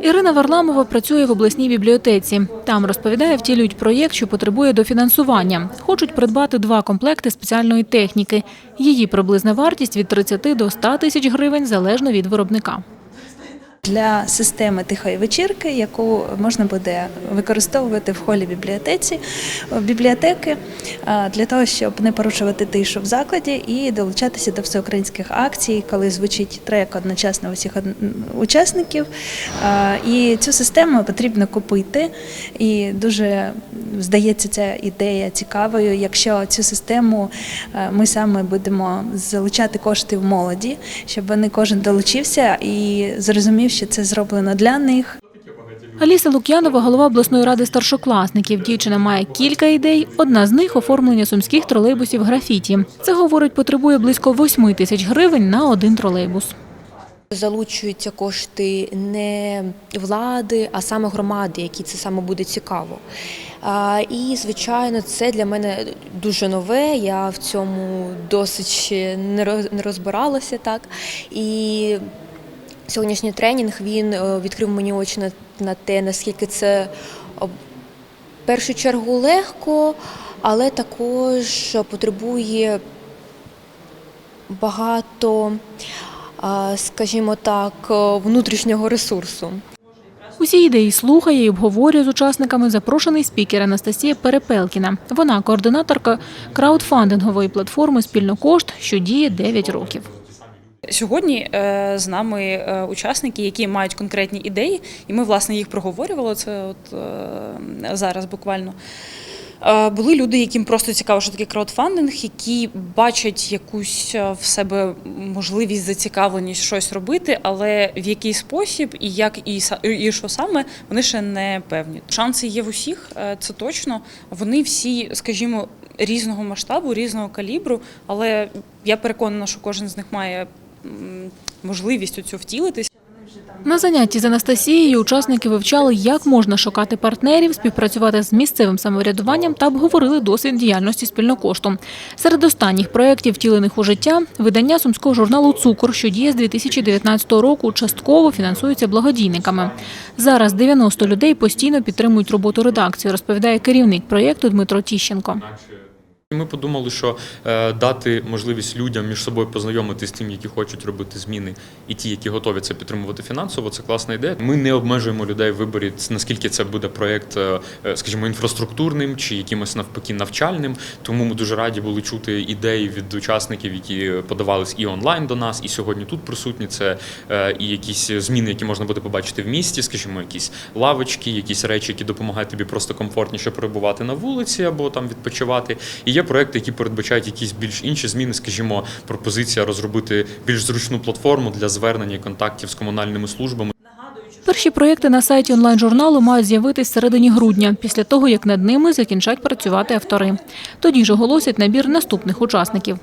Ірина Варламова працює в обласній бібліотеці. Там розповідає, втілюють проєкт, що потребує дофінансування. Хочуть придбати два комплекти спеціальної техніки. Її приблизна вартість від 30 до 100 тисяч гривень залежно від виробника. Для системи тихої вечірки, яку можна буде використовувати в холі бібліотеці бібліотеки е, для того, щоб не порушувати тишу в закладі і долучатися до всеукраїнських акцій, коли звучить трек одночасно усіх учасників. Е, І цю систему потрібно купити. І дуже здається ця ідея цікавою, якщо цю систему е, ми саме будемо залучати кошти в молоді, щоб вони кожен долучився і зрозумів, що це зроблено для них. Аліса Лук'янова, голова обласної ради старшокласників. Дівчина має кілька ідей. Одна з них оформлення сумських тролейбусів графіті. Це говорить, потребує близько 8 тисяч гривень на один тролейбус. Залучуються кошти не влади, а саме громади, які це саме буде цікаво. І, звичайно, це для мене дуже нове. Я в цьому досить не роз- не розбиралася так. І сьогоднішній тренінг він е, відкрив мені очі на, на те, наскільки це в першу чергу легко, але також потребує багато, скажімо так, е, внутрішнього ресурсу. Усі ідеї слухає і обговорює з учасниками запрошений спікер Анастасія Перепелкіна. Вона координаторка краудфандингової платформи Спільнокошт, що діє 9 років. Сьогодні е, з нами е, учасники, які мають конкретні ідеї, і ми власне їх проговорювали. Це от е, зараз буквально. Були люди, яким просто цікаво, що таке краудфандинг, які бачать якусь в себе можливість, зацікавленість щось робити, але в який спосіб і як і, і що саме, вони ще не певні. Шанси є в усіх, це точно. Вони всі, скажімо, різного масштабу, різного калібру, але я переконана, що кожен з них має можливість у цю втілитись. На занятті з Анастасією учасники вивчали, як можна шукати партнерів, співпрацювати з місцевим самоврядуванням та обговорили досвід діяльності спільнокошту. Серед останніх проєктів, втілених у життя, видання сумського журналу Цукор, що діє з 2019 року, частково фінансується благодійниками. Зараз 90 людей постійно підтримують роботу редакції, розповідає керівник проєкту Дмитро Тіщенко. Ми подумали, що е, дати можливість людям між собою познайомитися з тим, які хочуть робити зміни, і ті, які готові це підтримувати фінансово, це класна ідея. Ми не обмежуємо людей в виборі, наскільки це буде проєкт, е, е, скажімо, інфраструктурним чи якимось навпаки навчальним. Тому ми дуже раді були чути ідеї від учасників, які подавались і онлайн до нас, і сьогодні тут присутні. Це і якісь зміни, які можна буде побачити в місті, скажімо, якісь лавочки, якісь речі, які допомагають тобі просто комфортніше перебувати на вулиці або там відпочивати. І є проекти, які передбачають якісь більш інші зміни, скажімо, пропозиція розробити більш зручну платформу для звернення контактів з комунальними службами. Перші проекти на сайті онлайн-журналу мають з'явитись середині грудня, після того, як над ними закінчать працювати автори. Тоді ж оголосять набір наступних учасників.